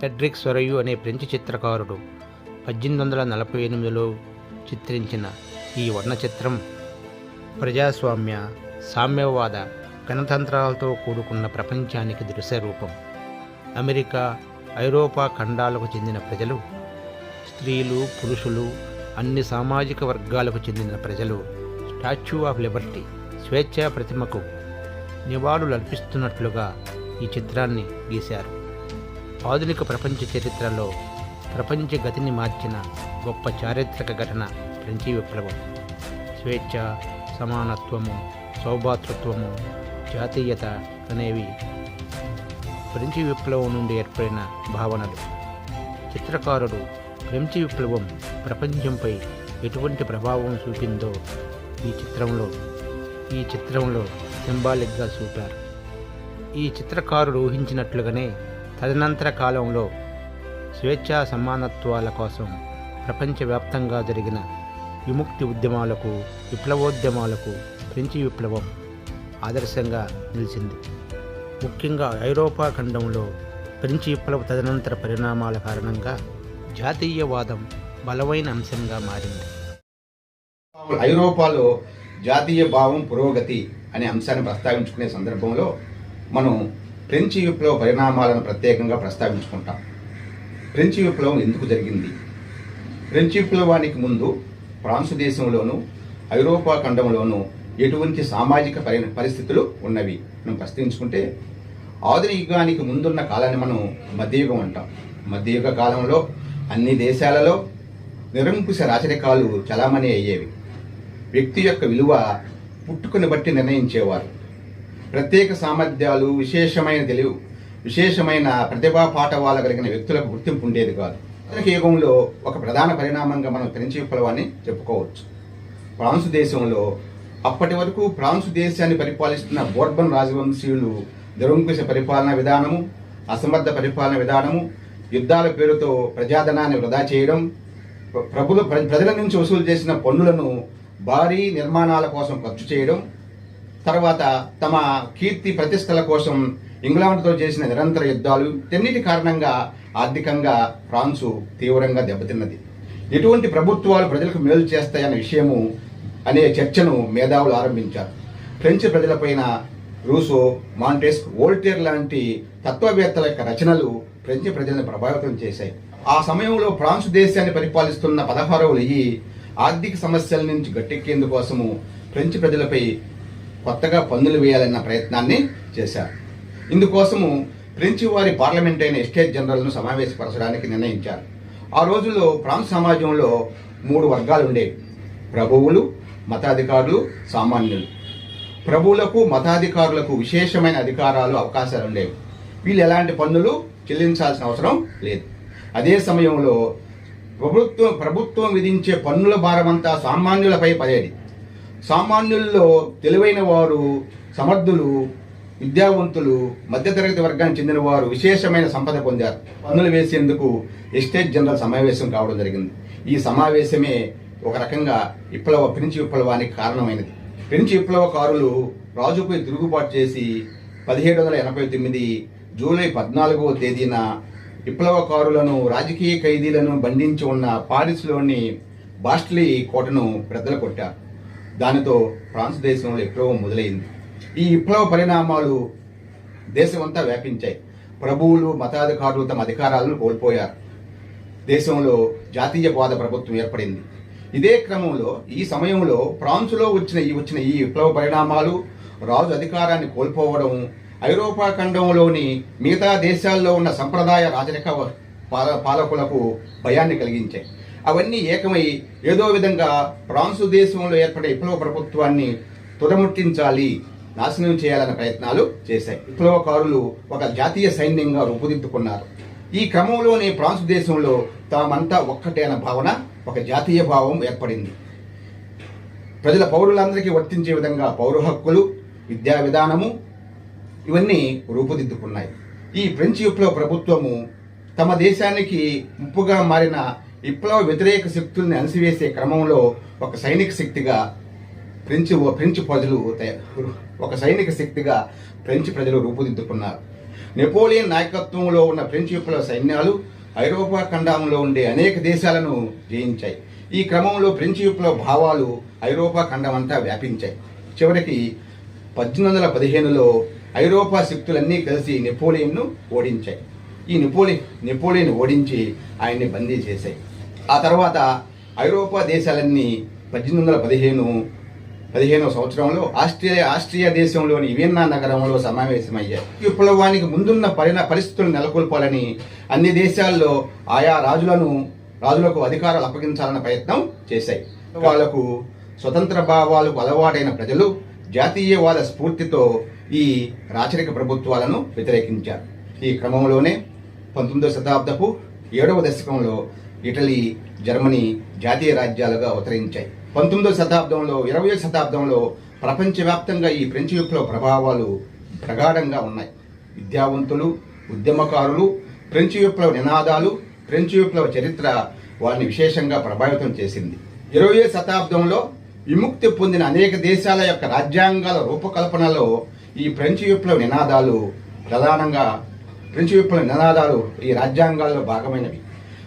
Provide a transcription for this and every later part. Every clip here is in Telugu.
ఫెడ్రిక్ సొరయు అనే ఫ్రెంచ్ చిత్రకారుడు పద్దెనిమిది వందల నలభై ఎనిమిదిలో చిత్రించిన ఈ వర్ణ చిత్రం ప్రజాస్వామ్య సామ్యవాద గణతంత్రాలతో కూడుకున్న ప్రపంచానికి దృశ్య రూపం. అమెరికా ఐరోపా ఖండాలకు చెందిన ప్రజలు స్త్రీలు పురుషులు అన్ని సామాజిక వర్గాలకు చెందిన ప్రజలు స్టాచ్యూ ఆఫ్ లిబర్టీ స్వేచ్ఛా ప్రతిమకు నివాళులర్పిస్తున్నట్లుగా ఈ చిత్రాన్ని గీశారు. ఆధునిక ప్రపంచ చరిత్రలో ప్రపంచ గతిని మార్చిన గొప్ప చారిత్రక ఘటన ఫ్రెంచి విప్లవం. స్వేచ్ఛ సమానత్వము సౌభాతృత్వము జాతీయత అనేవి ఫ్రెంచి విప్లవం నుండి ఏర్పడిన భావనలు. చిత్రకారుడు ఫ్రెంచి విప్లవం ప్రపంచంపై ఎటువంటి ప్రభావం చూపిందో ఈ చిత్రంలో ఈ చిత్రంలో సింబాలిక్గా చూపారు. ఈ చిత్రకారుడు ఊహించినట్లుగానే తదనంతర కాలంలో స్వేచ్ఛా సమానత్వాల కోసం ప్రపంచవ్యాప్తంగా జరిగిన విముక్తి ఉద్యమాలకు విప్లవోద్యమాలకు ఫ్రెంచి విప్లవం ఆదర్శంగా నిలిచింది. ముఖ్యంగా ఐరోపా ఖండంలో ఫ్రెంచి విప్లవ తదనంతర పరిణామాల కారణంగా జాతీయవాదం బలమైన అంశంగా మారింది. ఐరోపాలో జాతీయ భావం పురోగతి అనే అంశాన్ని ప్రస్తావించుకునే సందర్భంలో మనం ఫ్రెంచి విప్లవ పరిణామాలను ప్రత్యేకంగా ప్రస్తావించుకుంటాం. ఫ్రెంచి విప్లవం ఎందుకు జరిగింది? ఫ్రెంచి విప్లవానికి ముందు ఫ్రాన్స్ దేశంలోనూ ఐరోపా ఖండంలోనూ ఎటువంటి సామాజిక పరి పరిస్థితులు ఉన్నవి? మనం ప్రశ్నించుకుంటే ఆధునిక యుగానికి ముందున్న కాలాన్ని మనం మధ్యయుగం అంటాం. మధ్యయుగ కాలంలో అన్ని దేశాలలో నిరంకుశ రాచరికాలు చలామణి అయ్యేవి. వ్యక్తి యొక్క విలువ పుట్టుకుని బట్టి నిర్ణయించేవారు. ప్రత్యేక సామర్థ్యాలు విశేషమైన తెలివి విశేషమైన ప్రతిభా పాఠవాల కలిగిన వ్యక్తులకు గుర్తింపు ఉండేది కాదు. ఆధునిక యుగంలో ఒక ప్రధాన పరిణామంగా మనం ఫ్రెంచి విప్లవాన్ని చెప్పుకోవచ్చు. ఫ్రాన్స్ దేశంలో అప్పటి వరకు ఫ్రాన్స్ దేశాన్ని పరిపాలిస్తున్న బోర్బన్ రాజవంశీయులు దురంకుశ పరిపాలన విధానము అసమర్థ పరిపాలన విధానము యుద్ధాల పేరుతో ప్రజాధనాన్ని వృధా చేయడం ప్రభుల ప్ర- ప్రజల నుంచి వసూలు చేసిన పన్నులను భారీ నిర్మాణాల కోసం ఖర్చు చేయడం తర్వాత తమ కీర్తి ప్రతిష్టల కోసం ఇంగ్లాండ్తో చేసిన నిరంతర యుద్ధాలు తెన్నిటి కారణంగా ఆర్థికంగా ఫ్రాన్సు తీవ్రంగా దెబ్బతిన్నది. ఎటువంటి ప్రభుత్వాలు ప్రజలకు మేలు చేస్తాయన్న విషయము అనే చర్చను మేధావులు ఆరంభించారు. ఫ్రెంచ్ ప్రజలపైన రూసో మాంటెస్క్ వోల్టేర్ లాంటి తత్వవేత్తల యొక్క రచనలు ఫ్రెంచ్ ప్రజలను ప్రభావితం చేశాయి. ఆ సమయంలో ఫ్రాన్స్ దేశాన్ని పరిపాలిస్తున్న పదహారవ లెయ్యి ఆర్థిక సమస్యల నుంచి గట్టెక్కేందుకోసము ఫ్రెంచ్ ప్రజలపై కొత్తగా పన్నులు వేయాలన్న ప్రయత్నాన్ని చేశారు. ఇందుకోసము ఫ్రెంచి వారి పార్లమెంట్ అయిన ఎస్టేట్ జనరల్ను సమావేశపరచడానికి నిర్ణయించారు. ఆ రోజుల్లో ఫ్రాన్స్ సమాజంలో మూడు వర్గాలు ఉండేవి ప్రభువులు మతాధికారులు సామాన్యులు. ప్రభువులకు మతాధికారులకు విశేషమైన అధికారాలు అవకాశాలు ఉండేవి. వీళ్ళు ఎలాంటి పన్నులు చెల్లించాల్సిన అవసరం లేదు. అదే సమయంలో ప్రభుత్వం ప్రభుత్వం విధించే పన్నుల భారమంతా సామాన్యులపై పడేది. సామాన్యుల్లో తెలివైన వారు సమర్థులు విద్యావంతులు మధ్యతరగతి వర్గానికి చెందిన వారు విశేషమైన సంపద పొందారు. పన్నులు వేసేందుకు ఎస్టేట్ జనరల్ సమావేశం కావడం జరిగింది. ఈ సమావేశమే ఒక రకంగా విప్లవ ఫ్రెంచ్ విప్లవానికి కారణమైనది. ఫ్రెంచ్ విప్లవకారులు రాజుపై తిరుగుబాటు చేసి పదిహేడు వందల ఎనభై తొమ్మిది జూలై పద్నాలుగవ తేదీన విప్లవకారులను రాజకీయ ఖైదీలను బంధించి ఉన్న పారిస్లోని బాస్ట్లీ కోటను బ్రద్దలు కొట్టారు. దానితో ఫ్రాన్స్ దేశంలో విప్లవం మొదలైంది. ఈ విప్లవ పరిణామాలు దేశమంతా వ్యాపించాయి. ప్రభువులు మతాధికారులు తమ అధికారాలను కోల్పోయారు. దేశంలో జాతీయవాద ప్రభుత్వం ఏర్పడింది. ఇదే క్రమంలో ఈ సమయంలో ఫ్రాన్సులో వచ్చిన ఈ వచ్చిన ఈ విప్లవ పరిణామాలు రాజు అధికారాన్ని కోల్పోవడం ఐరోపా ఖండంలోని మిగతా దేశాల్లో ఉన్న సంప్రదాయ రాజరిక పాల పాలకులకు భయాన్ని కలిగించాయి. అవన్నీ ఏకమై ఏదో విధంగా ఫ్రాన్సు దేశంలో ఏర్పడే విప్లవ ప్రభుత్వాన్ని తుదముట్టించాలి నాశనం చేయాలన్న ప్రయత్నాలు చేశాయి. విప్లవకారులు ఒక జాతీయ సైన్యంగా రూపుదిద్దుకున్నారు. ఈ క్రమంలోనే ఫ్రాన్స్ దేశంలో తామంతా ఒక్కటే అన్న భావన ఒక జాతీయ భావం ఏర్పడింది. ప్రజల పౌరులందరికీ వర్తించే విధంగా పౌర హక్కులు విద్యా విధానము ఇవన్నీ రూపుదిద్దుకున్నాయి. ఈ ఫ్రెంచ్ విప్లవ ప్రభుత్వము తమ దేశానికి ముప్పుగా మారిన విప్లవ వ్యతిరేక శక్తుల్ని అణసివేసే క్రమంలో ఒక సైనిక శక్తిగా ఫ్రెంచ్ ఫ్రెంచ్ ప్రజలు ఒక సైనిక శక్తిగా ఫ్రెంచ్ ప్రజలు రూపుదిద్దుకున్నారు. నెపోలియన్ నాయకత్వంలో ఉన్న ఫ్రెంచ్ విప్లవ సైన్యాలు ఐరోపా ఖండంలో ఉండే అనేక దేశాలను జయించాయి. ఈ క్రమంలో ఫ్రెంచ్ విప్లవ భావాలు ఐరోపా ఖండం అంతా వ్యాపించాయి. చివరికి పద్దెనిమిది వందల పదిహేనులో ఐరోపా శక్తులన్నీ కలిసి నెపోలియన్ను ఓడించాయి. ఈ నెపోలి నెపోలియన్ ఓడించి ఆయన్ని బందీ చేశాయి. ఆ తర్వాత ఐరోపా దేశాలన్నీ పద్దెనిమిది వందల పదిహేను పదిహేనవ సంవత్సరంలో ఆస్ట్రేలియా ఆస్ట్రియా దేశంలోని వియన్నా నగరంలో సమావేశమయ్యాయి. ఈ విప్లవానికి ముందున్న పరిణ పరిస్థితులను నెలకొల్పాలని అన్ని దేశాల్లో ఆయా రాజులను రాజులకు అధికారాలు అప్పగించాలన్న ప్రయత్నం చేశాయి. వాళ్ళకు స్వతంత్ర భావాలకు అలవాటైన ప్రజలు జాతీయవాద స్ఫూర్తితో ఈ రాచరిక ప్రభుత్వాలను వ్యతిరేకించారు. ఈ క్రమంలోనే పంతొమ్మిదవ శతాబ్దపు ఏడవ దశకంలో ఇటలీ జర్మనీ జాతీయ రాజ్యాలుగా అవతరించాయి. పంతొమ్మిదవ శతాబ్దంలో ఇరవయో శతాబ్దంలో ప్రపంచవ్యాప్తంగా ఈ ఫ్రెంచ్ విప్లవ ప్రభావాలు ప్రగాఢంగా ఉన్నాయి. విద్యావంతులు ఉద్యమకారులు ఫ్రెంచ్ విప్లవ నినాదాలు ఫ్రెంచ్ విప్లవ చరిత్ర వారిని విశేషంగా ప్రభావితం చేసింది. ఇరవయో శతాబ్దంలో విముక్తి పొందిన అనేక దేశాల యొక్క రాజ్యాంగాల రూపకల్పనలో ఈ ఫ్రెంచ్ విప్లవ నినాదాలు ప్రధానంగా ఫ్రెంచ్ విప్లవ నినాదాలు ఈ రాజ్యాంగాల్లో భాగమైనవి.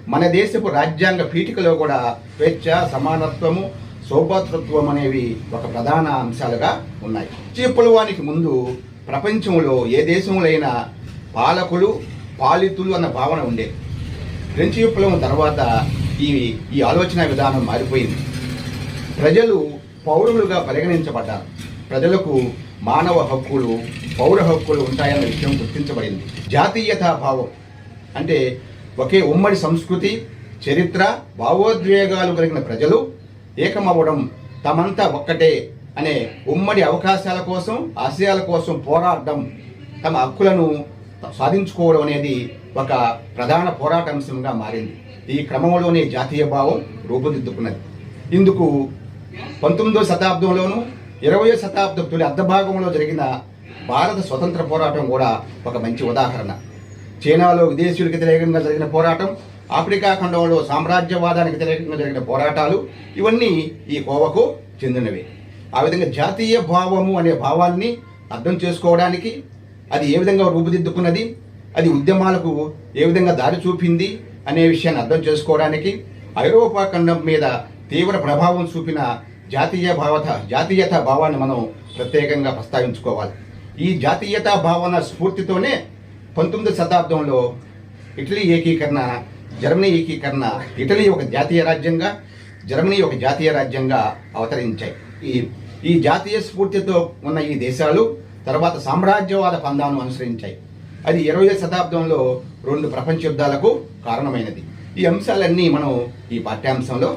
మన దేశపు రాజ్యాంగ పీఠికలో కూడా స్వేచ్ఛ సమానత్వము సౌభాతృత్వం అనేవి ఒక ప్రధాన అంశాలుగా ఉన్నాయి. ఫ్రెంచ్ ముందు ప్రపంచంలో ఏ దేశంలో పాలకులు పాలితులు అన్న భావన ఉండేది ఫ్రెంచ్ విప్లవం తర్వాత ఈ ఈ ఆలోచన విధానం మారిపోయింది. ప్రజలు పౌరులుగా పరిగణించబడ్డారు. ప్రజలకు మానవ హక్కులు పౌర హక్కులు ఉంటాయన్న విషయం గుర్తించబడింది. జాతీయతా భావం అంటే ఒకే ఉమ్మడి సంస్కృతి చరిత్ర భావోద్వేగాలు కలిగిన ప్రజలు ఏకమవ్వడం తమంతా ఒక్కటే అనే ఉమ్మడి అవకాశాల కోసం ఆశయాల కోసం పోరాడడం తమ హక్కులను సాధించుకోవడం అనేది ఒక ప్రధాన పోరాటాంశంగా మారింది. ఈ క్రమంలోనే జాతీయ భావం రూపుదిద్దుకున్నది. ఇందుకు పంతొమ్మిదవ శతాబ్దంలోనూ ఇరవయో శతాబ్దం తొలి అర్ధభాగంలో జరిగిన భారత స్వతంత్ర పోరాటం కూడా ఒక మంచి ఉదాహరణ. చైనాలో విదేశీయులకు వ్యతిరేకంగా జరిగిన పోరాటం ఆఫ్రికా ఖండంలో సామ్రాజ్యవాదానికి వ్యతిరేకంగా జరిగిన పోరాటాలు ఇవన్నీ ఈ కోవకు చెందినవి. ఆ విధంగా జాతీయ భావము అనే భావాన్ని అర్థం చేసుకోవడానికి అది ఏ విధంగా రూపుదిద్దుకున్నది అది ఉద్యమాలకు ఏ విధంగా దారి చూపింది అనే విషయాన్ని అర్థం చేసుకోవడానికి ఐరోపా ఖండం మీద తీవ్ర ప్రభావం చూపిన జాతీయ భావత జాతీయత భావాన్ని మనం ప్రత్యేకంగా ప్రస్తావించుకోవాలి. ఈ జాతీయతా భావన స్ఫూర్తితోనే పంతొమ్మిది శతాబ్దంలో ఇటలీ ఏకీకరణ జర్మనీ ఏకీకరణ ఇటలీ ఒక జాతీయ రాజ్యంగా జర్మనీ ఒక జాతీయ రాజ్యంగా అవతరించాయి. ఈ ఈ జాతీయ స్ఫూర్తితో ఉన్న ఈ దేశాలు తర్వాత సామ్రాజ్యవాద పందాను అనుసరించాయి. అది ఇరవై శతాబ్దంలో రెండు ప్రపంచ యుద్ధాలకు కారణమైనది. ఈ అంశాలన్నీ మనం ఈ పాఠ్యాంశంలో